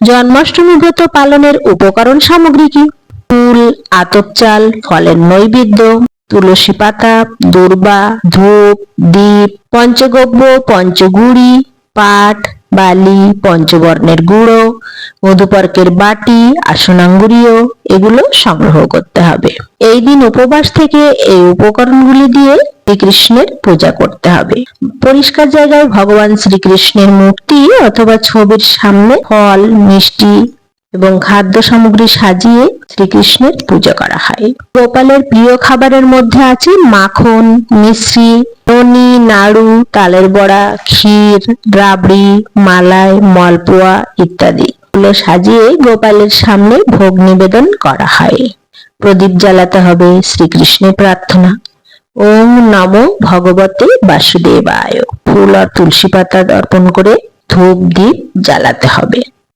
জন্মাষ্টমী ব্রত পালনের উপকরণ সামগ্রী কি? ফুল, আতপ চাল, ফলের নৈবেদ্য, তুলসী পাতা, দূর্বা, ধূপ দ্বীপ পঞ্চগব্য, পঞ্চগুড়ি, পাট বালি, পঞ্চবর্ণের গুঁড়ো, মধুপর্কের বাটি আসনাঙ্গুরীয় এগুলো সংগ্রহ করতে হবে। এই দিন উপবাস থেকে এই উপকরণগুলি দিয়ে শ্রীকৃষ্ণের পূজা করতে হবে। পরিষ্কার জায়গায় ভগবান শ্রীকৃষ্ণের মূর্তি অথবা ছবির সামনে ফল, মিষ্টি এবং খাদ্য সামগ্রী সাজিয়ে শ্রীকৃষ্ণের পূজা করা হয়। গোপালের প্রিয় খাবারের মধ্যে আছে মাখন মিশ্রি ননি নাড়ু, তালের বড়া, ক্ষীর, রাবড়ি, মালাই, মলপোয়া ইত্যাদি। এগুলো সাজিয়ে গোপালের সামনে ভোগ নিবেদন করা হয়। প্রদীপ জ্বালাতে হবে শ্রীকৃষ্ণের প্রার্থনা। ওম নমো ভগবতে বাসুদেবায়। ফুল আর তুলসী পাতা অর্পণ করে ধূপ দ্বীপ জ্বালাতে হবে।